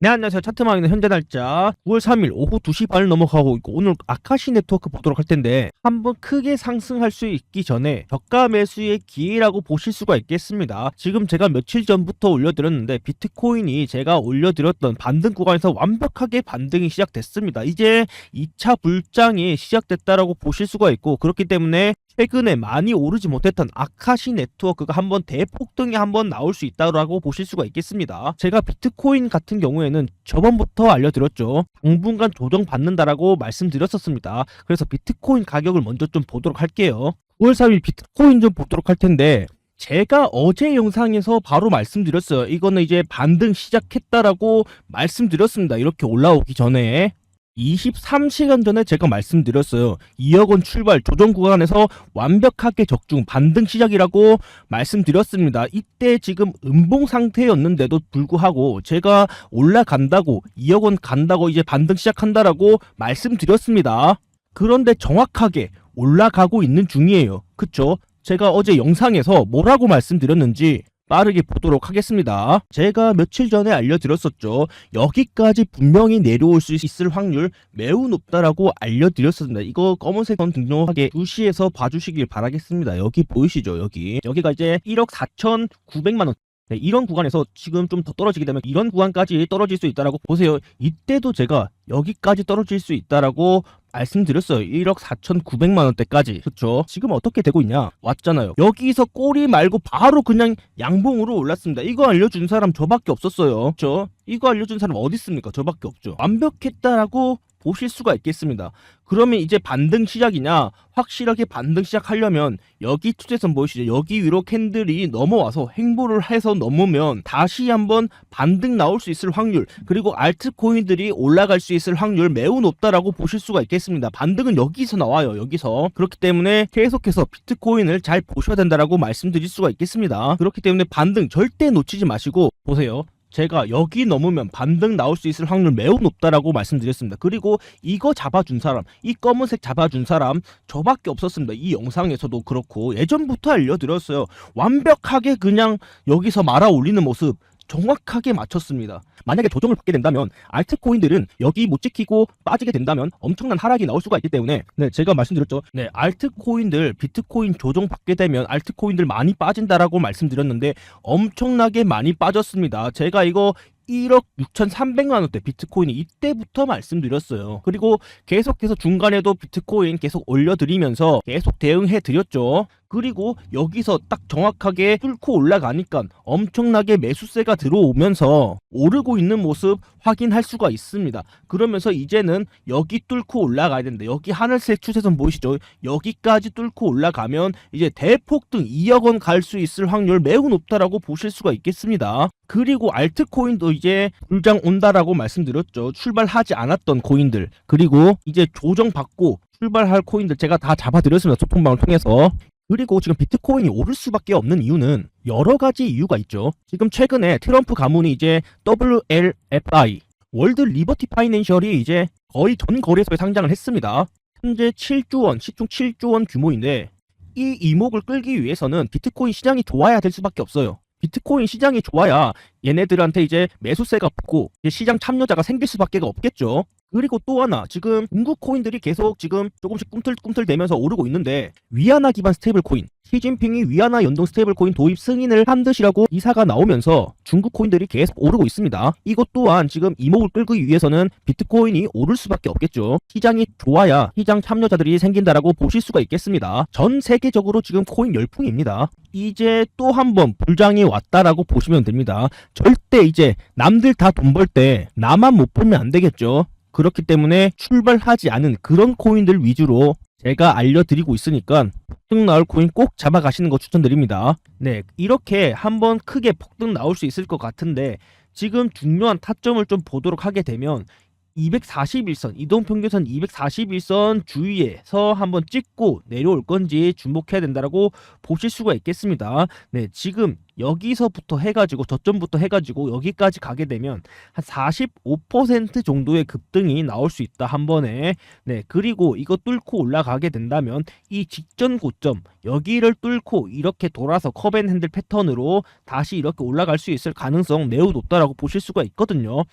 네 안녕하세요. 차트망이는 현재 날짜 9월 3일 오후 2시 반을 넘어가고 있고 오늘 아카시 네트워크 보도록 할 텐데 한번 크게 상승할 수 있기 전에 저가 매수의 기회라고 보실 수가 있겠습니다. 지금 제가 며칠 전부터 올려드렸는데 비트코인이 제가 올려드렸던 반등 구간에서 완벽하게 반등이 시작됐습니다. 이제 2차 불장이 시작됐다라고 보실 수가 있고 그렇기 때문에 최근에 많이 오르지 못했던 아카시 네트워크가 한번 대폭등이 한번 나올 수 있다고 보실 수가 있겠습니다. 제가 비트코인 같은 경우에는 저번부터 알려드렸죠. 당분간 조정 받는다라고 말씀드렸었습니다. 그래서 비트코인 가격을 먼저 좀 보도록 할게요. 9월 3일 비트코인 좀 보도록 할 텐데 제가 어제 영상에서 바로 말씀드렸어요. 이거는 이제 반등 시작했다라고 말씀드렸습니다. 이렇게 올라오기 전에 23시간 전에 제가 말씀드렸어요. 2억 원 출발 조정 구간에서 완벽하게 적중 반등 시작이라고 말씀드렸습니다. 이때 지금 음봉 상태였는데도 불구하고 제가 올라간다고 2억 원 간다고 이제 반등 시작한다라고 말씀드렸습니다. 그런데 정확하게 올라가고 있는 중이에요. 그쵸? 제가 어제 영상에서 뭐라고 말씀드렸는지 빠르게 보도록 하겠습니다. 제가 며칠 전에 알려드렸었죠. 여기까지 분명히 내려올 수 있을 확률 매우 높다라고 알려드렸습니다. 이거 검은색 선 등록하게 2시에서 봐주시길 바라겠습니다. 여기 보이시죠? 여기. 여기가 이제 1억 4,900만 원. 네, 이런 구간에서 지금 좀 더 떨어지게 되면 이런 구간까지 떨어질 수 있다라고 보세요. 이때도 제가 여기까지 떨어질 수 있다라고 말씀드렸어요. 1억 4,900만 원대까지. 그쵸? 지금 어떻게 되고 있냐? 왔잖아요. 여기서 꼬리 말고 바로 그냥 양봉으로 올랐습니다. 이거 알려준 사람 저밖에 없었어요. 그쵸? 이거 알려준 사람 어디 있습니까? 저밖에 없죠. 완벽했다라고 보실 수가 있겠습니다. 그러면 이제 반등 시작이냐? 확실하게 반등 시작하려면 여기 투제선 보이시죠? 여기 위로 캔들이 넘어와서 행보를 해서 넘으면 다시 한번 반등 나올 수 있을 확률 그리고 알트코인들이 올라갈 수 있을 확률 매우 높다라고 보실 수가 있겠습니다. 반등은 여기서 나와요. 여기서 그렇기 때문에 계속해서 비트코인을 잘 보셔야 된다라고 말씀드릴 수가 있겠습니다. 그렇기 때문에 반등 절대 놓치지 마시고 보세요. 제가 여기 넘으면 반등 나올 수 있을 확률 매우 높다라고 말씀드렸습니다. 그리고 이거 잡아준 사람, 이 검은색 잡아준 사람 저밖에 없었습니다. 이 영상에서도 그렇고 예전부터 알려드렸어요. 완벽하게 그냥 여기서 말아 올리는 모습 정확하게 맞췄습니다. 만약에 조정을 받게 된다면 알트코인들은 여기 못 지키고 빠지게 된다면 엄청난 하락이 나올 수가 있기 때문에 네 제가 말씀드렸죠. 네 알트코인들 비트코인 조정 받게 되면 알트코인들 많이 빠진다라고 말씀드렸는데 엄청나게 많이 빠졌습니다. 제가 이거 1억 6,300만 원대 비트코인이 이때부터 말씀드렸어요. 그리고 계속해서 중간에도 비트코인 계속 올려드리면서 계속 대응해 드렸죠. 그리고 여기서 딱 정확하게 뚫고 올라가니까 엄청나게 매수세가 들어오면서 오르고 있는 모습 확인할 수가 있습니다. 그러면서 이제는 여기 뚫고 올라가야 되는데 여기 하늘색 추세선 보이시죠? 여기까지 뚫고 올라가면 이제 대폭등 2억 원 갈 수 있을 확률 매우 높다라고 보실 수가 있겠습니다. 그리고 알트코인도 이제 불장 온다라고 말씀드렸죠. 출발하지 않았던 코인들 그리고 이제 조정받고 출발할 코인들 제가 다 잡아드렸습니다. 소통방을 통해서 그리고 지금 비트코인이 오를 수밖에 없는 이유는 여러 가지 이유가 있죠. 지금 최근에 트럼프 가문이 이제 WLFI 월드 리버티 파이낸셜이 이제 거의 전 거래소에 상장을 했습니다. 현재 7조 원, 시총 7조 원 규모인데 이 이목을 끌기 위해서는 비트코인 시장이 좋아야 될 수밖에 없어요. 비트코인 시장이 좋아야 얘네들한테 이제 매수세가 붙고 시장 참여자가 생길 수밖에 없겠죠. 그리고 또 하나 지금 중국 코인들이 계속 지금 조금씩 꿈틀꿈틀 대면서 오르고 있는데 위안화 기반 스테이블 코인 시진핑이 위안화 연동 스테이블 코인 도입 승인을 한 듯이라고 이사가 나오면서 중국 코인들이 계속 오르고 있습니다. 이것 또한 지금 이목을 끌기 위해서는 비트코인이 오를 수밖에 없겠죠. 시장이 좋아야 시장 참여자들이 생긴다라고 보실 수가 있겠습니다. 전 세계적으로 지금 코인 열풍입니다. 이제 또 한 번 불장이 왔다라고 보시면 됩니다. 절대 이제 남들 다 돈 벌 때 나만 못 벌면 안 되겠죠. 그렇기 때문에 출발하지 않은 그런 코인들 위주로 제가 알려드리고 있으니까 폭등 나올 코인 꼭 잡아가시는 거 추천드립니다. 네, 이렇게 한번 크게 폭등 나올 수 있을 것 같은데 지금 중요한 타점을 좀 보도록 하게 되면 241선 이동 평균선 241선 주위에서 한번 찍고 내려올 건지 주목해야 된다라고 보실 수가 있겠습니다. 네, 지금 여기서부터 해가지고 저점부터 해가지고 여기까지 가게 되면 한 45% 정도의 급등이 나올 수 있다 한 번에 네 그리고 이거 뚫고 올라가게 된다면 이 직전 고점 여기를 뚫고 이렇게 돌아서 컵앤핸들 패턴으로 다시 이렇게 올라갈 수 있을 가능성 매우 높다라고 보실 수가 있거든요.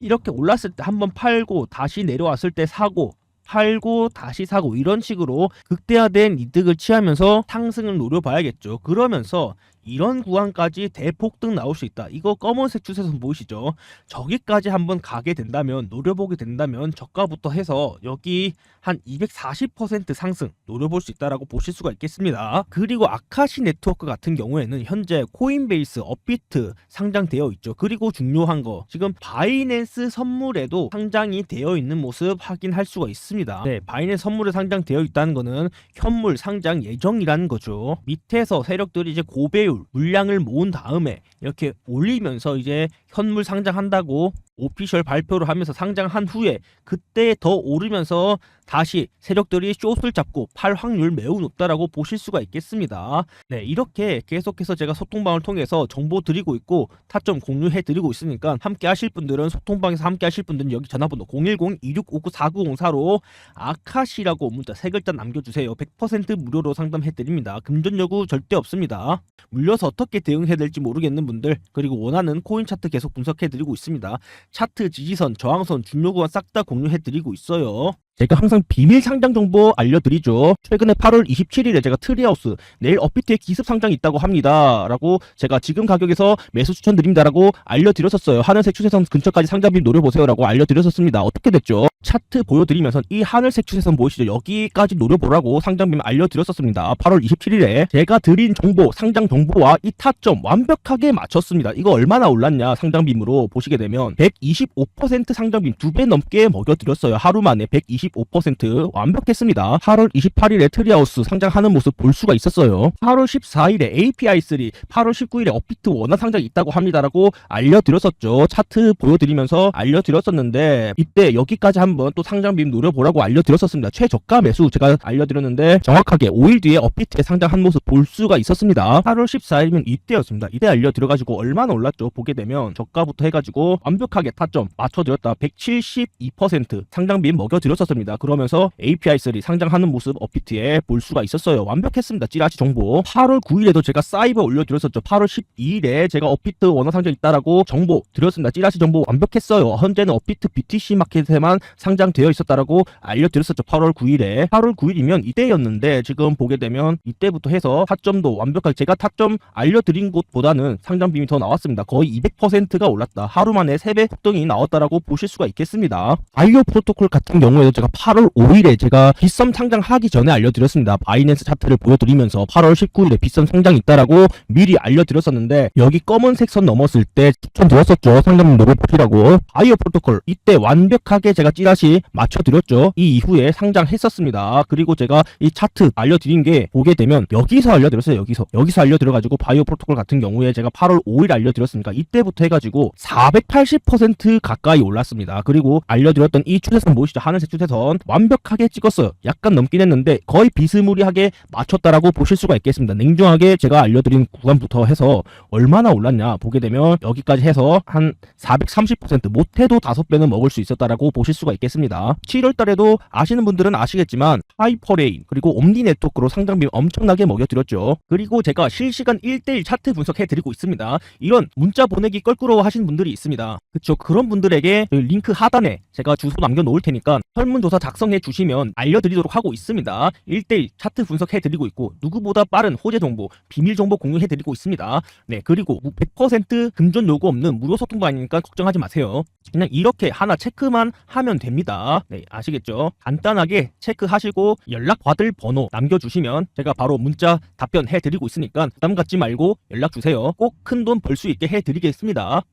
이렇게 올랐을 때 한번 팔고 다시 내려왔을 때 사고 팔고 다시 사고 이런 식으로 극대화된 이득을 취하면서 상승을 노려봐야겠죠. 그러면서 이런 구간까지 대폭등 나올 수 있다. 이거 검은색 추세선 보이시죠? 저기까지 한번 가게 된다면 노려보게 된다면 저가부터 해서 여기 한 240% 상승 노려볼 수 있다라고 보실 수가 있겠습니다. 그리고 아카시 네트워크 같은 경우에는 현재 코인베이스, 업비트 상장되어 있죠. 그리고 중요한 거 지금 바이낸스 선물에도 상장이 되어 있는 모습 확인할 수가 있습니다. 네, 바이낸스 선물에 상장되어 있다는 거는 현물 상장 예정이라는 거죠. 밑에서 세력들이 이제 고배율 물량을 모은 다음에 이렇게 올리면서 이제 현물 상장한다고 오피셜 발표를 하면서 상장한 후에 그때 더 오르면서 다시 세력들이 숏을 잡고 팔 확률 매우 높다라고 보실 수가 있겠습니다. 네, 이렇게 계속해서 제가 소통방을 통해서 정보 드리고 있고 타점 공유해 드리고 있으니까 함께 하실 분들은 소통방에서 함께 하실 분들은 여기 전화번호 010-2659-4904로 아카시라고 문자 세 글자 남겨주세요. 100% 무료로 상담해 드립니다. 금전 요구 절대 없습니다. 물려서 어떻게 대응해야 될지 모르겠는 분들 그리고 원하는 코인 차트 계속 분석해 드리고 있습니다. 차트 지지선, 저항선, 중요 구간 싹 다 공유해 드리고 있어요. 제가 항상 비밀 상장 정보 알려드리죠. 최근에 8월 27일에 제가 트리하우스 내일 업비트에 기습 상장이 있다고 합니다. 라고 제가 지금 가격에서 매수 추천드립니다라고 알려드렸었어요. 하늘색 추세선 근처까지 상장비 노려보세요. 라고 알려드렸었습니다. 어떻게 됐죠? 차트 보여드리면서 이 하늘색 추세선 보이시죠? 여기까지 노려보라고 상장비 알려드렸었습니다. 8월 27일에 제가 드린 정보, 상장 정보와 이 타점 완벽하게 맞췄습니다. 이거 얼마나 올랐냐 상장빔으로 보시게 되면 125% 상장빔 두 배 넘게 먹여드렸어요. 하루 만에 125% 완벽했습니다. 8월 28일에 트리하우스 상장하는 모습 볼 수가 있었어요. 8월 14일에 API3, 8월 19일에 업비트 원화 상장이 있다고 합니다라고 알려드렸었죠. 차트 보여드리면서 알려드렸었는데 이때 여기까지 한번 또 상장 빔 노려보라고 알려드렸었습니다. 최저가 매수 제가 알려드렸는데 정확하게 5일 뒤에 업비트에 상장한 모습 볼 수가 있었습니다. 8월 14일이면 이때였습니다. 이때 알려드려가지고 얼마나 올랐죠? 보게 되면 저가부터 해가지고 완벽하게 타점 맞춰드렸다. 172% 상장 빔 먹여드렸었 습니다. 그러면서 API3 상장하는 모습 업비트에 볼 수가 있었어요. 완벽했습니다. 찌라시 정보. 8월 9일에도 제가 사이버 올려드렸었죠. 8월 12일에 제가 업비트 원화 상장 있다라고 정보 드렸습니다. 찌라시 정보 완벽했어요. 현재는 업비트 BTC 마켓에만 상장되어 있었다라고 알려드렸었죠. 8월 9일에. 8월 9일이면 이때였는데 지금 보게 되면 이때부터 해서 타점도 완벽하게 제가 타점 알려드린 곳보다는 상장빔이 더 나왔습니다. 거의 200%가 올랐다. 하루 만에 3배 폭등이 나왔다라고 보실 수가 있겠습니다. 아이오 프로토콜 같은 경우에도 제가 8월 5일에 제가 빗썸 상장 하기 전에 알려드렸습니다. 바이낸스 차트를 보여드리면서 8월 19일에 빗썸 상장이 있다라고 미리 알려드렸었는데 여기 검은색 선 넘었을 때 추천드렸었죠. 상장 노려보시라고. 아이오 프로토콜 이때 완벽하게 제가 찌라시 맞춰드렸죠. 이 이후에 상장했었습니다. 그리고 제가 이 차트 알려드린 게 보게 되면 여기서 알려드렸어요. 여기서 여기서 알려드려가지고 바이오 프로토콜 같은 경우에 제가 8월 5일 알려드렸으니까 이때부터 해가지고 480% 가까이 올랐습니다. 그리고 알려드렸던 이 추세선 보이시죠? 하늘색 추세선 완벽하게 찍었어요. 약간 넘긴 했는데 거의 비스무리하게 맞췄다라고 보실 수가 있겠습니다. 냉정하게 제가 알려드린 구간부터 해서 얼마나 올랐냐 보게 되면 여기까지 해서 한 430% 못해도 5배는 먹을 수 있었다라고 보실 수가 있겠습니다. 7월 달에도 아시는 분들은 아시겠지만 하이퍼레인 그리고 옴니 네트워크로 상장비 엄청나게 먹여드렸죠. 그리고 제가 실시간 1대1 차트 분석해 드리고 있습니다. 이런 문자 보내기 껄끄러워 하시는 분들이 있습니다. 그쵸 그런 분들에게 그 링크 하단에 제가 주소 남겨 놓을 테니까 설문 조사 작성해 주시면 알려드리도록 하고 있습니다. 1대1 차트 분석해 드리고 있고 누구보다 빠른 호재 정보, 비밀 정보 공유해 드리고 있습니다. 네 그리고 100% 금전 요구 없는 무료 소통방이니까 걱정하지 마세요. 그냥 이렇게 하나 체크만 하면 됩니다. 네 아시겠죠? 간단하게 체크하시고 연락 받을 번호 남겨주시면 제가 바로 문자 답변해 드리고 있으니까 부담 갖지 말고 연락 주세요. 꼭 큰 돈 벌 수 있게 해 드리겠습니다.